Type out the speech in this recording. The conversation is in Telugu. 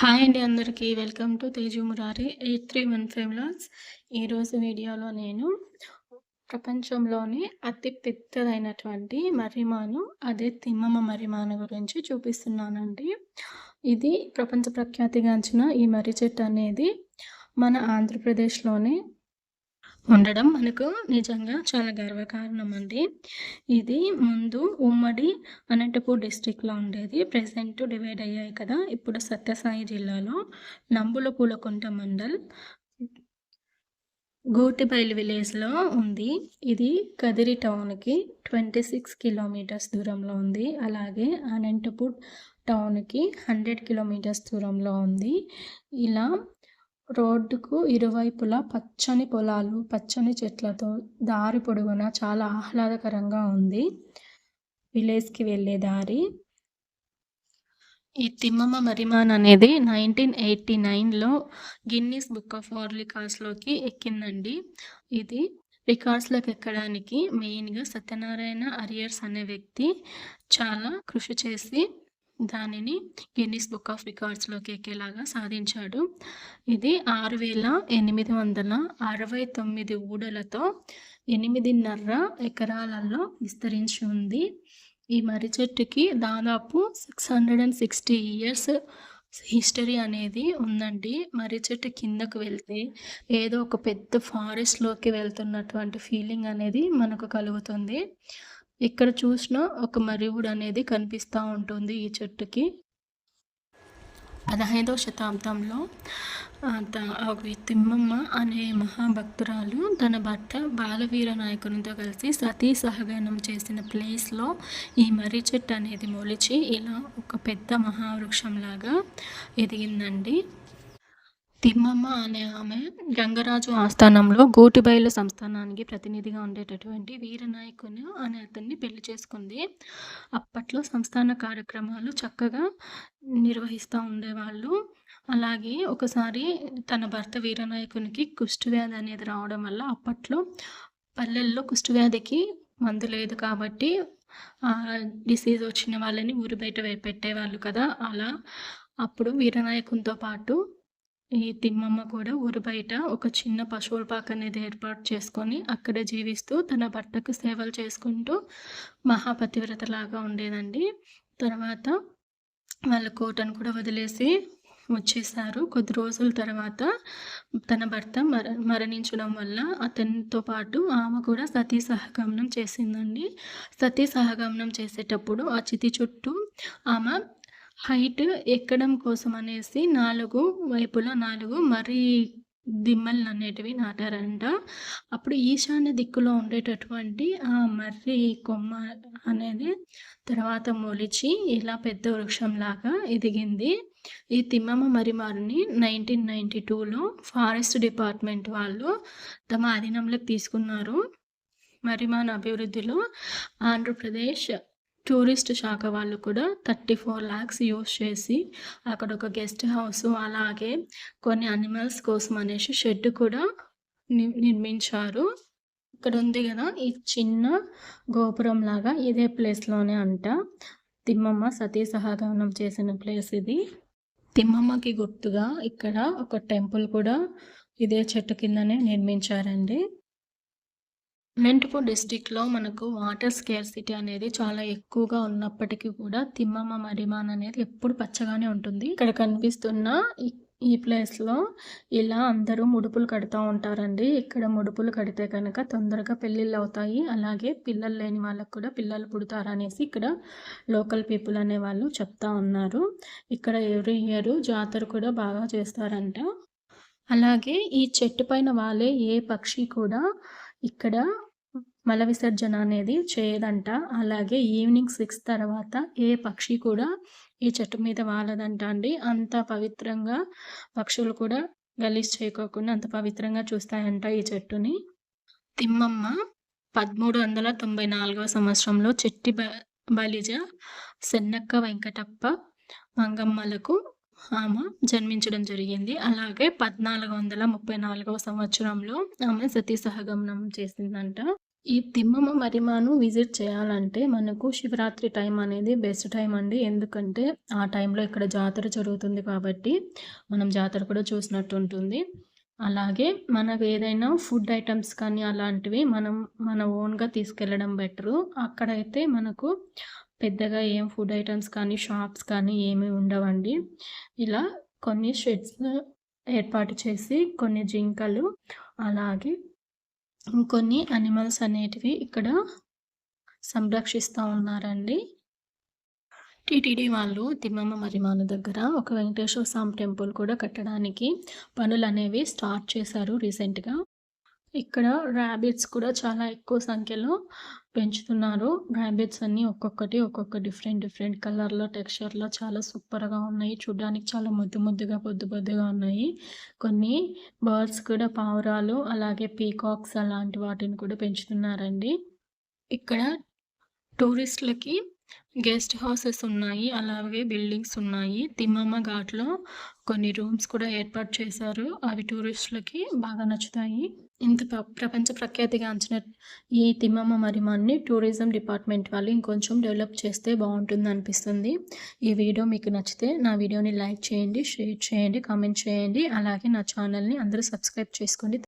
హాయ్ అండి అందరికీ. Welcome to Teju Murari eight three one five lakhs ఈరోజు వీడియోలో నేను ప్రపంచంలోనే అతి పెద్దదైనటువంటి మర్రిమాను అదే తిమ్మమ్మ మర్రిమాను గురించి చూపిస్తున్నానండి. ఇది ప్రపంచ ప్రఖ్యాతిగాంచిన ఈ మర్రి చెట్టు అనేది మన ఆంధ్రప్రదేశ్లోనే ఉండడం మనకు నిజంగా చాలా గర్వకారణం అండి ఇది ముందు ఉమ్మడి అనంతపూర్ డిస్టిక్లో ఉండేది. ప్రజెంట్ డివైడ్ అయ్యాయి కదా. ఇప్పుడు సత్యసాయి జిల్లాలో నంబుల పూలకుంట మండల్ గోటిబైల్ విలేజ్లో ఉంది. ఇది కదిరి టౌన్కి ట్వంటీ సిక్స్ కిలోమీటర్స్ దూరంలో ఉంది. అలాగే అనంతపూర్ టౌన్కి హండ్రెడ్ కిలోమీటర్స్ దూరంలో ఉంది. ఇలా రోడ్డుకు ఇరువైపులా పచ్చని పొలాలు పచ్చని చెట్లతో దారి పొడవునా చాలా ఆహ్లాదకరంగా ఉంది. విలేజ్కి వెళ్ళే దారి. ఈ తిమ్మమ్మ మరిమాన్ అనేది నైన్టీన్ ఎయిటీ నైన్లో గిన్నీస్ బుక్ ఆఫ్ వరల్డ్ రికార్డ్స్లోకి ఎక్కిందండి. ఇది రికార్డ్స్లోకి ఎక్కడానికి మెయిన్గా సత్యనారాయణ అరియర్స్ అనే వ్యక్తి చాలా కృషి చేసి దానిని గిన్నిస్ బుక్ ఆఫ్ రికార్డ్స్లోకి ఎక్కేలాగా సాధించాడు. ఇది ఆరు వేల ఎనిమిది వందల అరవై తొమ్మిది ఊడలతో ఎనిమిదిన్నర ఎకరాలలో విస్తరించి ఉంది. ఈ మర్రి చెట్టుకి దాదాపు six hundred and sixty years history అనేది ఉందండి. మర్రి చెట్టు కిందకు వెళ్తే ఏదో ఒక పెద్ద ఫారెస్ట్లోకి వెళ్తున్నటువంటి ఫీలింగ్ అనేది మనకు కలుగుతుంది. ఇక్కడ చూసినా ఒక మరివుడు అనేది కనిపిస్తూ ఉంటుంది ఈ చెట్టుకి. పదహైదవ శతాబ్దంలో తిమ్మమ్మ అనే మహాభక్తురాలు తన భర్త బాలవీర నాయకునితో కలిసి సతీ సహగమనం చేసిన ప్లేస్లో ఈ మర్రి చెట్టు అనేది మొలిచి ఇలా ఒక పెద్ద మహావృక్షంలాగా ఎదిగిందండి. తిమ్మమ్మ అనే ఆమె గంగరాజు ఆస్థానంలో గోటిబైలు సంస్థానానికి ప్రతినిధిగా ఉండేటటువంటి వీరనాయకుని అనే అతన్ని పెళ్ళి చేసుకుంది. అప్పట్లో సంస్థాన కార్యక్రమాలు చక్కగా నిర్వహిస్తూ ఉండేవాళ్ళు. అలాగే ఒకసారి తన భర్త వీరనాయకునికి కుష్ఠవ్యాధి అనేది రావడం వల్ల అప్పట్లో పల్లెల్లో కుష్ఠవ్యాధికి మందు లేదు కాబట్టి డిసీజ్ వచ్చిన వాళ్ళని ఊరి బయట పెట్టేవాళ్ళు కదా. అలా అప్పుడు వీరనాయకునితో పాటు ఈ తిమ్మమ్మ కూడా ఊరు బయట ఒక చిన్న పశువుల పాక అనేది ఏర్పాటు చేసుకొని అక్కడ జీవిస్తూ తన భర్తకు సేవలు చేసుకుంటూ మహాపతివ్రతలాగా ఉండేదండి. తర్వాత వాళ్ళ కోటను కూడా వదిలేసి వచ్చేసారు. కొద్ది రోజుల తర్వాత తన భర్త మర మరణించడం వల్ల అతనితో పాటు ఆమె కూడా సతీ సహగమనం చేసిందండి. సతీ సహగమనం చేసేటప్పుడు ఆ చితి చుట్టూ ఆమె హైట్ ఎక్కడం కోసం అనేసి నాలుగు వైపులా నాలుగు మరీ దిమ్మలు అనేటివి నాటారంట. అప్పుడు ఈశాన్య దిక్కులో ఉండేటటువంటి ఆ మర్రి కొమ్మ అనేది తర్వాత మొలిచి ఇలా పెద్ద వృక్షంలాగా ఎదిగింది. ఈ తిమ్మమ్మ మరిమారిని నైన్టీన్ నైంటీ టూలో ఫారెస్ట్ డిపార్ట్మెంట్ వాళ్ళు తమ అధీనంలోకి తీసుకున్నారు. మరిమాన అభివృద్ధిలో ఆంధ్రప్రదేశ్ టూరిస్ట్ శాఖ వాళ్ళు కూడా థర్టీ ఫోర్ ల్యాక్స్ యూస్ చేసి అక్కడ ఒక గెస్ట్ హౌస్ అలాగే కొన్ని అనిమల్స్ కోసం అనేసి షెడ్ కూడా నిర్మించారు. ఇక్కడ ఉంది కదా ఈ చిన్న గోపురం లాగా ఇదే ప్లేస్లోనే అంట. తిమ్మమ్మ సతీ సహగమనం చేసిన ప్లేస్ ఇది. తిమ్మమ్మకి గుర్తుగా ఇక్కడ ఒక టెంపుల్ కూడా ఇదే చెట్టు కిందనే నిర్మించారండి. అనంతపూర్ డిస్టిక్లో మనకు వాటర్ స్కేర్సిటీ అనేది చాలా ఎక్కువగా ఉన్నప్పటికీ కూడా తిమ్మమ్మ మరిమాన్ అనేది ఎప్పుడు పచ్చగానే ఉంటుంది. ఇక్కడ కనిపిస్తున్న ఈ ప్లేస్లో ఇలా అందరూ ముడుపులు కడుతూ ఉంటారండి. ఇక్కడ ముడుపులు కడితే కనుక తొందరగా పెళ్ళిళ్ళు అవుతాయి. అలాగే పిల్లలు లేని వాళ్ళకు కూడా పిల్లలు పుడతారనేసి ఇక్కడ లోకల్ పీపుల్ అనే వాళ్ళు చెప్తా ఉన్నారు. ఇక్కడ ఎవ్రీ ఇయర్ జాతర కూడా బాగా చేస్తారంట. అలాగే ఈ చెట్టు పైన వాళ్ళే ఏ పక్షి కూడా ఇక్కడ మల విసర్జన అనేది చేయదంట. అలాగే ఈవినింగ్ సిక్స్ తర్వాత ఏ పక్షి కూడా ఈ చెట్టు మీద వాలదంట అండి. అంత పవిత్రంగా పక్షులు కూడా గలీజ్ చేయకోకుండా అంత పవిత్రంగా చూస్తాయంట ఈ చెట్టుని. తిమ్మమ్మ పదమూడు వందల తొంభై నాలుగవ సంవత్సరంలో చెట్టి బ బలిజ సెన్నక్క వెంకటప్ప మంగమ్మలకు ఆమె జన్మించడం జరిగింది. అలాగే పద్నాలుగు వందల ముప్పై నాలుగవ సంవత్సరంలో ఆమె సతీ సహగమనం చేసిందంట. ఈ తిమ్మమ్మ మరిమాను విజిట్ చేయాలంటే మనకు శివరాత్రి టైం అనేది బెస్ట్ టైం అండి. ఎందుకంటే ఆ టైంలో ఇక్కడ జాతర జరుగుతుంది కాబట్టి మనం జాతర కూడా చూసినట్టు ఉంటుంది. అలాగే మనకు ఏదైనా ఫుడ్ ఐటమ్స్ కానీ అలాంటివి మనం మన ఓన్గా తీసుకెళ్ళడం బెటరు. అక్కడైతే మనకు పెద్దగా ఏం ఫుడ్ ఐటమ్స్ కానీ షాప్స్ కానీ ఏమీ ఉండవండి. ఇలా కొన్ని షెడ్స్ ఏర్పాటు చేసి కొన్ని జింకలు అలాగే ఇంకొన్ని అనిమల్స్ అనేటివి ఇక్కడ సంరక్షిస్తూ ఉన్నారండి. టీటీడీ వాళ్ళు తిమ్మమ్మ మరిమాను దగ్గర ఒక వెంకటేశ్వర స్వామి టెంపుల్ కూడా కట్టడానికి పనులు అనేవి స్టార్ట్ చేశారు రీసెంట్గా. ఇక్కడ ర్యాబిట్స్ కూడా చాలా ఎక్కువ సంఖ్యలో పెంచుతున్నారు. ర్యాబిట్స్ అన్నీ ఒక్కొక్కటి ఒక్కొక్క డిఫరెంట్ డిఫరెంట్ కలర్లో టెక్స్చర్లో చాలా సూపర్గా ఉన్నాయి. చూడడానికి చాలా ముద్దు ముద్దుగా పొద్దు పొద్దుగా ఉన్నాయి. కొన్ని బర్డ్స్ కూడా పావురాలు అలాగే పీకాక్స్ అలాంటి వాటిని కూడా పెంచుతున్నారండి. ఇక్కడ టూరిస్టులకి గెస్ట్ హౌసెస్ ఉన్నాయి అలాగే బిల్డింగ్స్ ఉన్నాయి. తిమ్మమ్మ ఘాట్లో కొన్ని రూమ్స్ కూడా ఏర్పాటు చేశారు. అవి టూరిస్టులకి బాగా నచ్చుతాయి. ఇంత ప్రపంచ ప్రఖ్యాతిగాంచిన ఈ తిమ్మమ్మ మరిమాన్ని టూరిజం డిపార్ట్మెంట్ వాళ్ళు ఇంకొంచెం డెవలప్ చేస్తే బాగుంటుంది అనిపిస్తుంది. ఈ వీడియో మీకు నచ్చితే నా వీడియోని లైక్ చేయండి షేర్ చేయండి కామెంట్ చేయండి. అలాగే నా ఛానల్ని అందరూ సబ్స్క్రైబ్ చేసుకోండి.